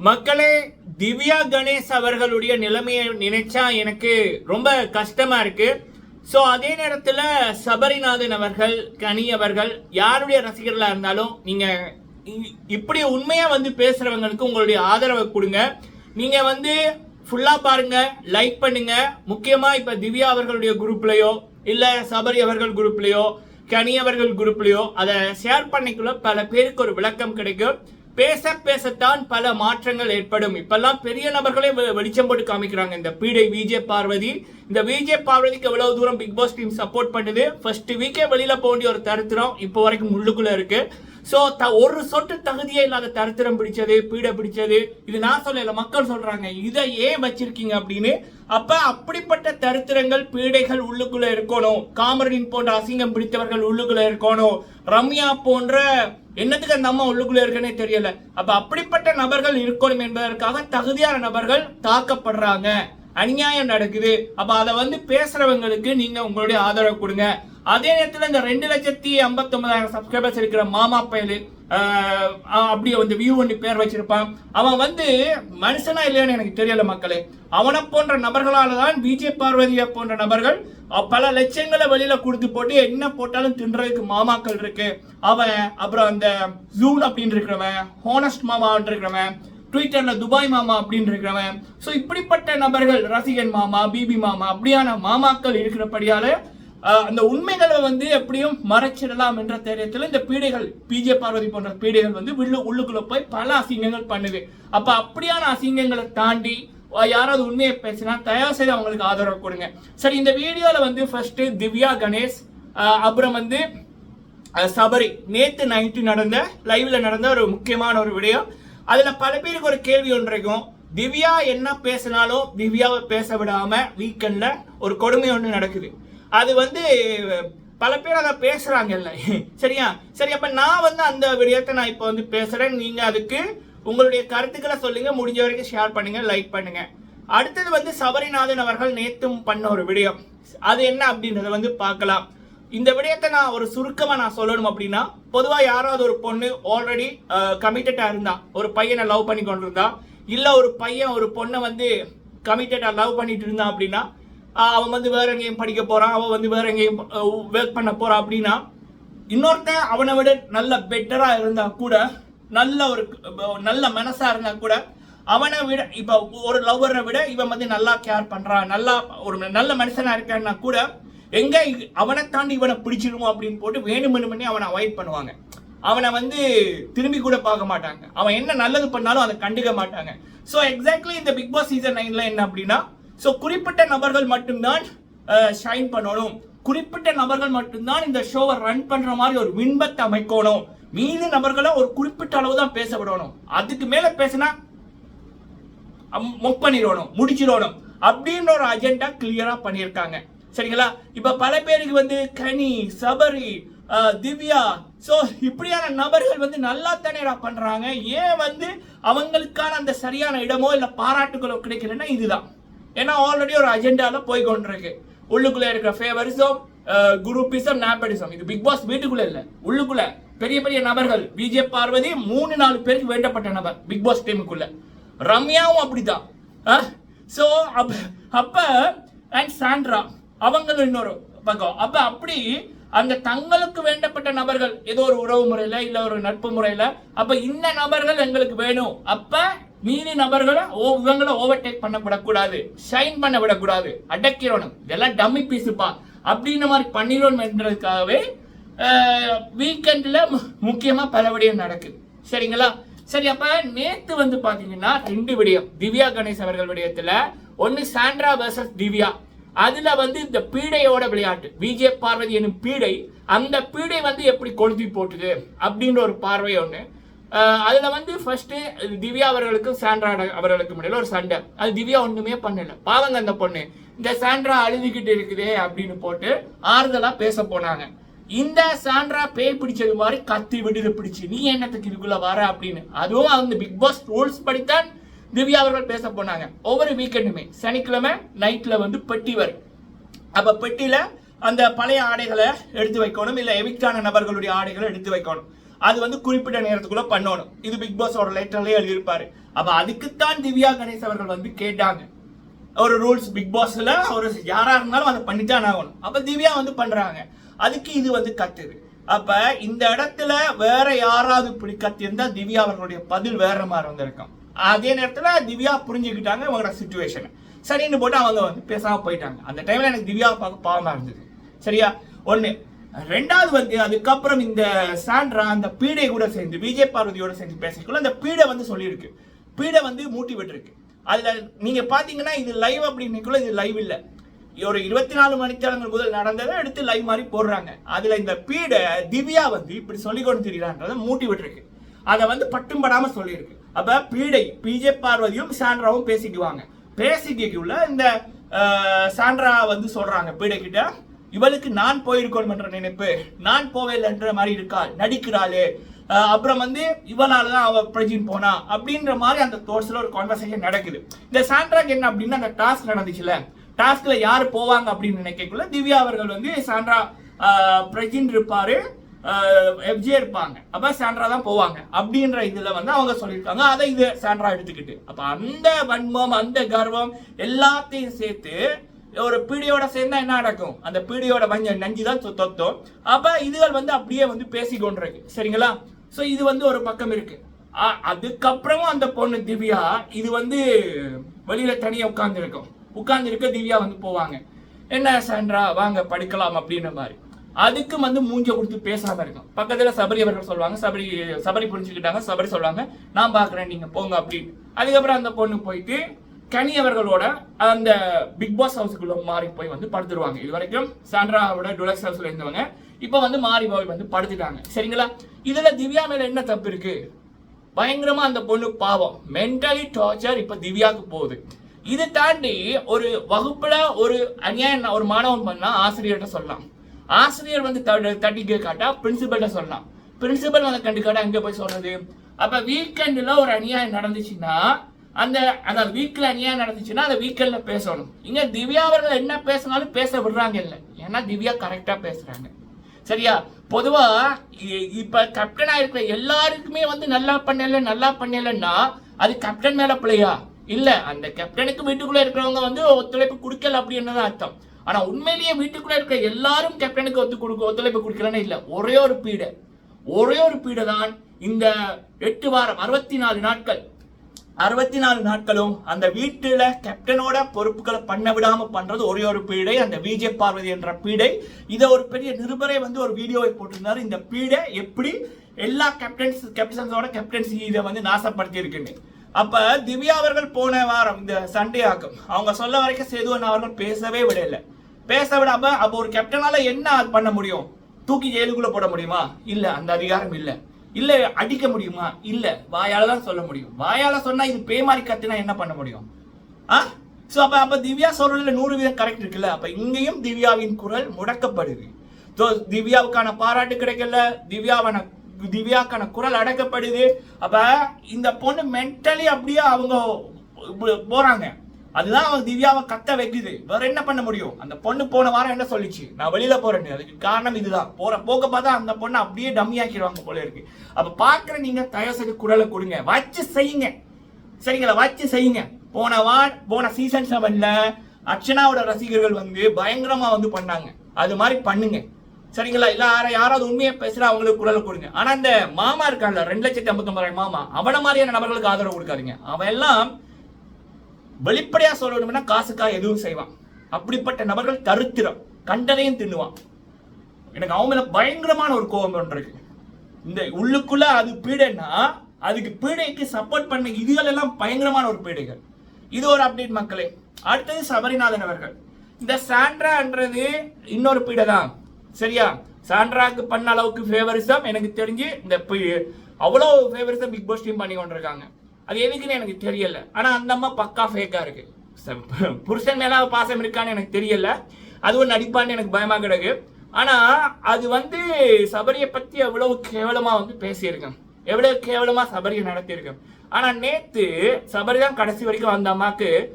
மக்களே திவ்யா கணேஷ் அவர்களுடைய நிலைமையை நினைச்சா எனக்கு ரொம்ப கஷ்டமா இருக்கு. ஸோ அதே நேரத்தில் சபரிநாதன் அவர்கள் கனி அவர்கள் யாருடைய ரசிகர்களாக இருந்தாலும் நீங்கள் இ- இப்படி உண்மையாக வந்து பேசுகிறவங்களுக்கு உங்களுடைய ஆதரவை கொடுங்க. நீங்கள் வந்து ஃபுல்லாக பாருங்க லைக் பண்ணுங்கள் முக்கியமாக இப்போ திவ்யா அவர்களுடைய குரூப்லேயோ இல்லை சபரி அவர்கள் குரூப்லேயோ கனி அவர்கள் குரூப்லேயோ அதை ஷேர் பண்ணிக்குள்ள பல பேருக்கு ஒரு விளக்கம் கிடைக்கும். பேச பேசத்தான் பல மாற்றங்கள் ஏற்படும். இப்பெல்லாம் பெரிய நபர்களே வெ- வெளிச்சம் போட்டு காமிக்கிறாங்க. இந்த பீடை விஜே பார்வதி. இந்த விஜே பார்வதிக்கு எவ்வளவு தூரம் பிக் பாஸ் டீம் சப்போர்ட் பண்ணுது? ஃபர்ஸ்ட் வீக்கே வெளியில போக வேண்டிய ஒரு தரித்திரம் இப்போ வரைக்கும் உள்ளுக்குள்ள இருக்கு. ஸோ த ஒரு சொட்டு தகுதியே இல்லாத தரித்திரம் பிடிச்சது பீடை பிடிச்சது. இது நான் சொல்லல மக்கள் சொல்றாங்க. இதை ஏன் வச்சிருக்கீங்க அப்படின்னு? அப்ப அப்படிப்பட்ட தரித்திரங்கள் பீடைகள் உள்ளுக்குள்ள இருக்கணும். காமரின் போன்ற அசிங்கம் பிடித்தவர்கள் உள்ளுக்குள்ள இருக்கணும். ரம்யா போன்ற என்னத்துக்கு அந்த அம்மா உள்ளுக்குள்ள இருக்குன்னே தெரியல. அப்ப அப்படிப்பட்ட நபர்கள் இருக்கணும் என்பதற்காக தகுதியான நபர்கள் தாக்கப்படுறாங்க. அநியாயம் நடக்குது. அப்ப அதை வந்து பேசுறவங்களுக்கு நீங்க உங்களுடைய ஆதரவு கொடுங்க. அதே நேரத்தில் இந்த ரெண்டு லட்சத்தி ஐம்பத்தி ஒன்பதாயிரம் சப்ஸ்கிரைபர்ஸ் இருக்கிற மாமா பயலு அப்படியே வந்து வியூ ஒன்று பேர் வச்சிருப்பான். அவன் வந்து மனுஷனா இல்லையான்னு எனக்கு தெரியல மக்களே. அவனை போன்ற நபர்களால தான் விஜய் பார்வதியை போன்ற நபர்கள் பல லட்சங்களை வெளியில கொடுத்து போட்டு என்ன போட்டாலும் தின்றதுக்கு மாமாக்கள் இருக்கு. அவன் அப்புறம் அந்த ஜூன் அப்படின்னு இருக்கிறவன் ஹோனஸ்ட் மாமான்னு இருக்கிறவன் ட்விட்டர்ல துபாய் மாமா அப்படின்னு இருக்கிறவன். ஸோ இப்படிப்பட்ட நபர்கள் ரசிகன் மாமா பிபி மாமா அப்படியான மாமாக்கள் இருக்கிறபடியால அந்த உண்மைகளை வந்து எப்படியும் மறைச்சிடலாம் என்ற தைரியத்தில் இந்த பீடைகள் பிஜே பார்வதி போன்ற பீடைகள் வந்து உள்ளு உள்ளுக்குள்ள போய் பல அசிங்கங்கள் பண்ணுது. அப்ப அப்படியான அசிங்கங்களை தாண்டி யாராவது உண்மையை பேசினா தயவு செய்து அவங்களுக்கு ஆதரவு கொடுங்க. சரி இந்த வீடியோல வந்து ஃபர்ஸ்ட் திவ்யா கணேஷ் அப்புறம் வந்து சபரி. நேத்து நைட்டு நடந்த லைவ்ல நடந்த ஒரு முக்கியமான ஒரு விடயம் அதுல பல பேருக்கு ஒரு கேள்வி ஒன்றைக்கும் திவ்யா என்ன பேசினாலும் திவ்யாவை பேச விடாம வீக்கெண்ட்ல ஒரு கொடுமை ஒன்று நடக்குது. அது வந்து பல பேர் அதை பேசுகிறாங்கல்ல சரியா? சரி அப்ப நான் வந்து அந்த விடயத்தை நான் இப்போ வந்து பேசுறேன். நீங்க அதுக்கு உங்களுடைய கருத்துக்களை சொல்லுங்க. முடிஞ்ச வரைக்கும் ஷேர் பண்ணுங்க லைக் பண்ணுங்க. அடுத்தது வந்து சபரிநாதன் அவர்கள் நேத்தும் பண்ண ஒரு விடயம். அது என்ன அப்படின்றத வந்து பார்க்கலாம். இந்த விடயத்தை நான் ஒரு சுருக்கமா நான் சொல்லணும் அப்படின்னா பொதுவா யாராவது ஒரு பொண்ணு ஆல்ரெடி கமிட்டடா இருந்தா ஒரு பையனை லவ் பண்ணி கொண்டிருந்தா இல்ல ஒரு பையன் ஒரு பொண்ணை வந்து கமிட்டடா லவ் பண்ணிட்டு இருந்தான் அப்படின்னா அவன் வந்து வேற எங்கேயும் படிக்க போகிறான் அவன் வந்து வேற எங்கேயும் ஒர்க் பண்ண போகிறான் அப்படின்னா இன்னொருத்தன் அவனை விட நல்ல பெட்டராக இருந்தால் கூட நல்ல ஒரு நல்ல மனசாக இருந்தால் கூட அவனை விட இப்போ ஒரு லவ்வரை விட இவன் வந்து நல்லா கேர் பண்ணுறான் நல்லா ஒரு நல்ல மனுஷனாக இருக்கான்னா கூட எங்கே அவனை தாண்டி இவனை பிடிச்சிருமோ அப்படின்னு போட்டு வேணுமென்னு அவனை அவாய்ட் பண்ணுவாங்க. அவனை வந்து திரும்பி கூட பார்க்க மாட்டாங்க. அவன் என்ன நல்லது பண்ணாலும் அதை கண்டுக்க மாட்டாங்க. ஸோ எக்ஸாக்ட்லி இந்த பிக் பாஸ் சீசன் நைன்ல என்ன அப்படின்னா ஸோ குறிப்பிட்ட நபர்கள் மட்டும்தான் ஷைன் பண்ணணும். குறிப்பிட்ட நபர்கள் மட்டும்தான் இந்த ஷோவை ரன் பண்ற மாதிரி ஒரு விண்பத்தை அமைக்கணும். மீதி நபர்களை ஒரு குறிப்பிட்ட அளவு தான் பேச விடணும். அதுக்கு மேல பேசினா மொக் பண்ணிடணும் முடிச்சிடணும். அப்படின்ற ஒரு அஜெண்டா கிளியரா பண்ணியிருக்காங்க. சரிங்களா? இப்ப பல பேருக்கு வந்து கனி சபரி திவ்யா ஸோ இப்படியான நபர்கள் வந்து நல்லா தானேடா பண்றாங்க. ஏன் வந்து அவங்களுக்கான அந்த சரியான இடமோ இல்லை பாராட்டுகளோ கிடைக்கலன்னா இதுதான். ஏன்னா ஆல்ரெடி ஒரு அஜெண்டால போய் கொண்டிருக்கு. உள்ளுக்குள்ள இருக்கிற ஃபேவரிசம் குரூப்பிசம் நேப்படிசம் இது பிக் பாஸ் வீட்டுக்குள்ள இல்ல உள்ளுக்குள்ள. பெரிய பெரிய நபர்கள் விஜய் பார்வதி மூணு நாலு பேருக்கு வேண்டப்பட்ட நபர் பிக் பாஸ் டீமுக்குள்ள ரம்யாவும் அப்படிதான். ஸோ அப் அப்ப அண்ட் சாண்ட்ரா அவங்களும் இன்னொரு பக்கம். அப்ப அப்படி அந்த தங்களுக்கு வேண்டப்பட்ட நபர்கள் ஏதோ ஒரு உறவு முறையில இல்ல ஒரு நட்பு முறையில அப்ப இந்த நபர்கள் எங்களுக்கு வேணும். அப்ப மீதி நபர்களை ஓ- இவங்களை ஓவர்டேக் பண்ண விடக்கூடாது ஷைன் பண்ண விடக்கூடாது அடக்கிறோம் இதெல்லாம் டம்மி பீஸுப்பா அப்படின்ற மாதிரி பண்ணிடணும் என்றதுக்காகவே வீக்கெண்டில் முக்கியமாக பல விடயம் நடக்குது. சரிங்களா? சரி அப்போ நேற்று வந்து பார்த்தீங்கன்னா ரெண்டு விடயம். திவ்யா கணேஷ் அவர்கள் விடயத்தில் ஒன்று சாண்ட்ரா வர்சஸ் திவ்யா. அதில் வந்து இந்த பீடையோட விளையாட்டு விஜய பார்வதி எனும் பீடை அந்த பீடை வந்து எப்படி கொளுத்தி போட்டுது அப்படின்ற ஒரு பார்வை ஒன்று அதில் வந்து ஃபர்ஸ்ட் திவ்யா அவர்களுக்கும் சாண்ட்ரா அவர்களுக்கும் இடையில ஒரு சண்டை. அது திவ்யா ஒண்ணுமே பண்ணல. பாவங்க அந்த பொண்ணு. இந்த சாண்ட்ரா அழுதுகிட்டு இருக்குதே அப்படின்னு போட்டு ஆறுதலா பேச போனாங்க. இந்த சாண்ட்ரா பேய் பிடிச்சது மாதிரி கத்தி விடுது பிடிச்சி. நீ என்னத்துக்கு இதுக்குள்ள வர அப்படின்னு. அதுவும் அந்த பிக் பாஸ் ரூல்ஸ் படித்தான் திவ்யா அவர்கள் பேச போனாங்க. ஒவ்வொரு வீக்கெண்டுமே சனிக்கிழமை நைட்ல வந்து பெட்டி வரும் அப்ப பெட்டியில அந்த பழைய ஆடைகளை எடுத்து வைக்கணும் இல்ல எவிக்டான நபர்களுடைய ஆடைகளை எடுத்து வைக்கணும். அது வந்து குறிப்பிட்ட நேரத்துக்குள்ள பண்ணணும். இது பிக் பாஸோட லெட்டர்லயே எழுதியிருப்பாரு. அப்ப அதுக்குத்தான் திவ்யா கணேஷ் அவர்கள் வந்து கேட்டாங்க. ஒரு ரூல்ஸ் பிக் பாஸ்ல ஒரு யாரா இருந்தாலும் அதை பண்ணித்தான் ஆகணும். அப்ப திவ்யா வந்து பண்றாங்க. அதுக்கு இது வந்து கத்துது. அப்ப இந்த இடத்துல வேற யாராவது இப்படி கத்திருந்தா திவ்யா அவர்களுடைய பதில் வேற மாதிரி வந்திருக்கும். அதே நேரத்துல திவ்யா புரிஞ்சுக்கிட்டாங்க இவங்களோட சுச்சுவேஷன் சரின்னு போட்டு அவங்க வந்து பேசாம போயிட்டாங்க. அந்த டைம்ல எனக்கு திவ்யா பார்க்க பாவமா இருந்தது. சரியா? ஒண்ணு ரெண்டாவது வந்து அதுக்கப்புறம் இந்த சாண்ட்ரா அந்த பீடை கூட சேர்ந்து விஜய் பார்வதியோட சேர்ந்து பேசிக்கொள்ள அந்த பீடை வந்து சொல்லியிருக்கு. பீடை வந்து மூட்டி விட்டுருக்கு. அதில் நீங்கள் பார்த்தீங்கன்னா இது லைவ் அப்படின்னுக்குள்ள இது லைவ் இல்லை. ஒரு இருபத்தி நாலு மணித்தளங்கள் முதல் நடந்ததை எடுத்து லைவ் மாதிரி போடுறாங்க. அதில் இந்த பீடை திவ்யா வந்து இப்படி சொல்லி கொண்டு தெரியலான்றதை மூட்டி விட்டுருக்கு. அதை வந்து பட்டும் படாமல் சொல்லியிருக்கு. அப்போ பீடை பிஜே பார்வதியும் சாண்ட்ராவும் பேசிக்குவாங்க. பேசிக்கக்குள்ள இந்த சாண்ட்ரா வந்து சொல்கிறாங்க பீடை கிட்ட இவளுக்கு நான் போயிருக்கணும் என்ற நினைப்பு நான் போவேன்ற மாதிரி இருக்காள் நடிக்கிறாளே. அப்புறம் வந்து இவனால தான் அவள் பிரஜின் போனா அப்படின்ற மாதிரி அந்த தோர்ஸில் ஒரு கான்வர்சேஷன் நடக்குது. இந்த சாண்ட்ராக்கு என்ன அப்படின்னா அந்த டாஸ்க் நடந்துச்சுல. டாஸ்க்ல யார் போவாங்க அப்படின்னு நினைக்கக்குள்ள திவ்யா அவர்கள் வந்து சாண்ட்ரா பிரஜின் இருப்பாரு எஃப்ஜே இருப்பாங்க. அப்ப சாண்ட்ரா தான் போவாங்க அப்படின்ற இதுல வந்து அவங்க சொல்லியிருக்காங்க. அதை இது சாண்ட்ரா எடுத்துக்கிட்டு. அப்ப அந்த வன்மம் அந்த கர்வம் எல்லாத்தையும் சேர்த்து ஒரு பீடியோட சேர்ந்தா என்ன நடக்கும்? அந்த பீடியோட வஞ்ச நஞ்சு தான் தொ- தொத்தும். அப்ப இதுகள் வந்து அப்படியே வந்து பேசி கொண்டிருக்கு. சரிங்களா? ஸோ இது வந்து ஒரு பக்கம் இருக்கு. அதுக்கப்புறமும் அந்த பொண்ணு திவ்யா இது வந்து வெளியில தனியா உட்கார்ந்துருக்கும். உட்கார்ந்துருக்க திவ்யா வந்து போவாங்க. என்ன சாண்ட்ரா வாங்க படிக்கலாம் அப்படின்ற மாதிரி. அதுக்கு வந்து மூஞ்ச கொடுத்து பேசாம இருக்கும். பக்கத்துல சபரி அவர்கள் சொல்லுவாங்க. சபரி சபரி புரிஞ்சுக்கிட்டாங்க. சபரி சொல்லுவாங்க. நான் பாக்குறேன் நீங்க போங்க அப்படின்னு. அதுக்கப்புறம் அந்த பொண்ணு போயிட்டு கனி அவர்களோட அந்த பிக் பாஸ் ஹவுஸுக்குள்ள மாறி போய் வந்து படுத்துருவாங்க. இது வரைக்கும் சாண்ட்ராவோட டுலக்ஸ் ஹவுஸ்ல இருந்தவங்க இப்போ வந்து மாறி போய் வந்து படுத்துட்டாங்க. சரிங்களா? இதுல திவ்யா மேல என்ன தப்பு இருக்கு? பயங்கரமா அந்த பொண்ணு பாவம். மென்டலி டார்ச்சர் இப்ப திவ்யாவுக்கு போகுது. இது தாண்டி ஒரு வகுப்புல ஒரு அநியாயம் ஒரு மாணவன் பண்ணா ஆசிரியர்கிட்ட சொல்லலாம். ஆசிரியர் வந்து தட்டி காட்டா பிரின்சிபல்கிட்ட சொல்லலாம். பிரின்சிபல் வந்து கண்டு காட்டா எங்க போய் சொல்றது. அப்ப வீக்கெண்ட்ல ஒரு அநியாயம் நடந்துச்சுன்னா அந்த அந்த வீக்கில் அநியாயம் நடந்துச்சுன்னா அந்த வீக்கெண்ட்ல பேசணும். இங்கே திவ்யா அவர்கள் என்ன பேசினாலும் பேச விடுறாங்க இல்லை. ஏன்னா திவ்யா கரெக்டாக பேசுகிறாங்க சரியா? பொதுவாக இப்போ கேப்டனாக இருக்கிற எல்லாருக்குமே வந்து நல்லா பண்ணல நல்லா பண்ணலன்னா அது கேப்டன் மேலே பிள்ளையா இல்லை. அந்த கேப்டனுக்கு வீட்டுக்குள்ளே இருக்கிறவங்க வந்து ஒத்துழைப்பு கொடுக்கல அப்படின்றதான் அர்த்தம்? ஆனால் உண்மையிலேயே வீட்டுக்குள்ளே இருக்கிற எல்லாரும் கேப்டனுக்கு ஒத்து கொடுக்க ஒத்துழைப்பு கொடுக்கலன்னு இல்லை. ஒரே ஒரு பீடை. ஒரே ஒரு பீடை தான் இந்த எட்டு வாரம் அறுபத்தி நாலு நாட்கள் அறுபத்தி நாலு நாட்களும் அந்த வீட்டில் கேப்டனோட பொறுப்புகளை பண்ண விடாமல் பண்ணுறது ஒரே ஒரு பீடை அந்த விஜய் பார்வதி என்ற பீடை. இதை ஒரு பெரிய நிருபரை வந்து ஒரு வீடியோவை போட்டிருந்தார். இந்த பீடை எப்படி எல்லா கேப்டன்ஸ் கேப்டன்ஸோட கேப்டன்சி இதை வந்து நாசப்படுத்தி இருக்குன்னு அப்ப திவ்யா அவர்கள் போன வாரம் இந்த சண்டே ஆகும். அவங்க சொல்ல வரைக்கும் சேதுவன் அவர்கள் பேசவே விடல. பேச விடாம அப்போ ஒரு கேப்டனால என்ன பண்ண முடியும்? தூக்கி ஜெயிலுக்குள்ள போட முடியுமா? இல்ல அந்த அதிகாரம் இல்லை. இல்ல அடிக்க முடியுமா? இல்ல வாயால தான் சொல்ல முடியும். வாயால சொன்னா இது பேய் மாதிரி கத்துனா என்ன பண்ண முடியும்? ஆ? ஸோ அப்ப அப்ப திவ்யா சொல்றதுல நூறு வீதம் கரெக்ட் இருக்குல்ல? அப்ப இங்கேயும் திவ்யாவின் குரல் முடக்கப்படுது. ஸோ திவ்யாவுக்கான பாராட்டு கிடைக்கல. திவ்யாவான திவ்யாக்கான குரல் அடக்கப்படுது. அப்ப இந்த பொண்ணு மென்டலி அப்படியே அவங்க போகிறாங்க போறாங்க. அதுதான் அவன் திவ்யாவை கத்த வைக்குது. வேற என்ன பண்ண முடியும்? அந்த பொண்ணு போன வாரம் என்ன சொல்லிச்சு? நான் வெளியில போறேன்னு. அதுக்கு காரணம் இதுதான். போற போக்க பார்த்தா அந்த பொண்ணை அப்படியே டம்மி ஆக்கிடுவாங்க போல இருக்கு. அப்ப பாக்குற நீங்க தயவு செய்து குரலை கொடுங்க. வச்சு செய்யுங்க. சரிங்களா? வச்சு செய்யுங்க. போன வா போன சீசன் செவன்ல அர்ச்சனாவோட ரசிகர்கள் வந்து பயங்கரமா வந்து பண்ணாங்க. அது மாதிரி பண்ணுங்க. சரிங்களா? இல்ல யாரை யாராவது உண்மையை பேசுற அவங்களுக்கு குரல் கொடுங்க. ஆனா இந்த மாமா இருக்கான்ல ரெண்டு லட்சத்தி ஐம்பத்தி மாமா அவன மாதிரியான நபர்களுக்கு ஆதரவு கொடுக்காதீங்க. அவன் எல்லாம் வெளிப்படையா சொல்லணும்னா காசுக்காக எதுவும் செய்வான். அப்படிப்பட்ட நபர்கள் தருத்திரம் கண்டதையும் தின்னுவான். எனக்கு அவன் மேல பயங்கரமான ஒரு கோபம் ஒன்று இருக்கு இந்த உள்ளுக்குள்ள அது பீடைன்னா அதுக்கு பீடைக்கு சப்போர்ட் பண்ண இதுகள் எல்லாம் பயங்கரமான ஒரு பீடைகள். இது ஒரு அப்டேட் மக்களே. அடுத்தது சபரிநாதன் அவர்கள். இந்த சாண்ட்ரான்றது இன்னொரு பீடை தான் சரியா? சாண்ட்ராக்கு பண்ண அளவுக்கு ஃபேவரிசம் எனக்கு தெரிஞ்சு இந்த அவ்வளோ ஃபேவரிசம் பிக் பாஸ் டீம் பண்ணி கொண்டிருக்காங்க. அது எதுக்குன்னு எனக்கு தெரியல. ஆனா அந்த அம்மா பக்கா ஃபேக்கா இருக்கு. ச- புருஷன் மேல பாசம் இருக்கான்னு எனக்கு தெரியல. அதுவும் நடிப்பான்னு எனக்கு பயமா கிடக்கு. ஆனா அது வந்து சபரியை பத்தி எவ்வளவு கேவலமா வந்து பேசியிருக்கேன். எவ்வளவு கேவலமா சபரியை நடத்தியிருக்கேன். ஆனா நேத்து சபரி தான் கடைசி வரைக்கும் அந்த அம்மாக்கு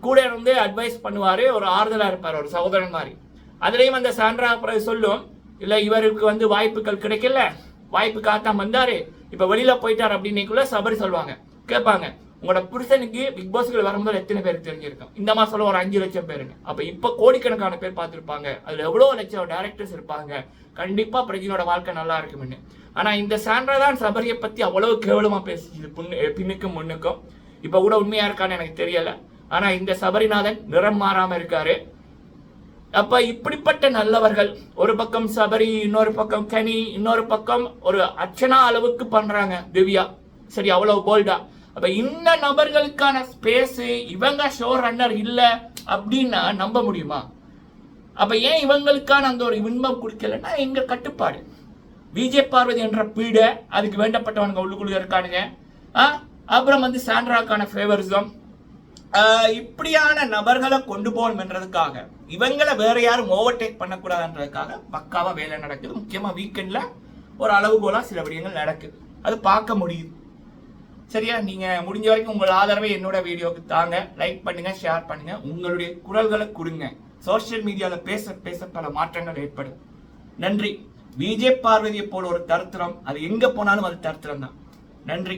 கூட இருந்து அட்வைஸ் பண்ணுவாரு. ஒரு ஆறுதலா இருப்பார் ஒரு சகோதரன் மாதிரி. அதுலயும் அந்த சான்றா அப்புறம் சொல்லும் இல்ல இவருக்கு வந்து வாய்ப்புகள் கிடைக்கல. வாய்ப்பு காத்தாம வந்தாரு. இப்ப வெளியில போயிட்டார் அப்படின்னைக்குள்ள சபரி சொல்லுவாங்க. கேட்பாங்க உங்களோட புருஷனுக்கு பிக் பாஸ்கள் வரும்போது எத்தனை பேருக்கு தெரிஞ்சிருக்கும்? இந்த மாசம் ஒரு அஞ்சு லட்சம் பேருங்க. அப்ப இப்ப கோடிக்கணக்கான பேர் பார்த்திருப்பாங்க. அதுல எவ்வளவு லட்சம் டேரக்டர்ஸ் இருப்பாங்க. கண்டிப்பா பிரஜினோட வாழ்க்கை நல்லா இருக்கும்னு. ஆனா இந்த சாண்ட்ரா தான் சபரியை பத்தி அவ்வளவு கேவலமா பேசிச்சு. புண்ணு பின்னுக்கும் முன்னுக்கும். இப்ப கூட உண்மையா இருக்கான்னு எனக்கு தெரியல. ஆனா இந்த சபரிநாதன் நிறம் மாறாம இருக்காரு. அப்ப இப்படிப்பட்ட நல்லவர்கள் ஒரு பக்கம் சபரி இன்னொரு பக்கம் கனி இன்னொரு பக்கம் ஒரு அர்ச்சனா அளவுக்கு பண்றாங்க திவ்யா. சரி அவ்வளவு போல்டா அப்ப இந்த நபர்களுக்கான ஸ்பேஸ் இவங்க ஷோ ரன்னர் இல்ல அப்படின்னா நம்ப முடியுமா? அப்ப ஏன் இவங்களுக்கான அந்த ஒரு இன்பம் கொடுக்கலன்னா எங்க கட்டுப்பாடு? விஜய் பார்வதி என்ற பீடை அதுக்கு வேண்டப்பட்டவனுங்க உள்ளுக்குள்ள இருக்கானுங்க. அப்புறம் வந்து சாண்ட்ராக்கான ஃபேவரிசம் இப்படியான நபர்களை கொண்டு போகணும்ன்றதுக்காக இவங்களை வேற யாரும் ஓவர்டேக் பண்ணக்கூடாதுன்றதுக்காக பக்காவா வேலை நடக்குது. முக்கியமா வீக்கெண்ட்ல ஒரு அளவுகோலா சில விடயங்கள் நடக்குது. அது பார்க்க முடியுது. சரியா? நீங்க முடிஞ்ச வரைக்கும் உங்கள் ஆதரவை என்னோட வீடியோக்கு தாங்க. லைக் பண்ணுங்க ஷேர் பண்ணுங்க. உங்களுடைய குரல்களை கொடுங்க. சோஷியல் மீடியாவில் பேச பேச பல மாற்றங்கள் ஏற்படும். நன்றி. விஜய் பார்வதியை போல ஒரு தருத்திரம். அது எங்க போனாலும் அது தருத்திரம் தான் நன்றி.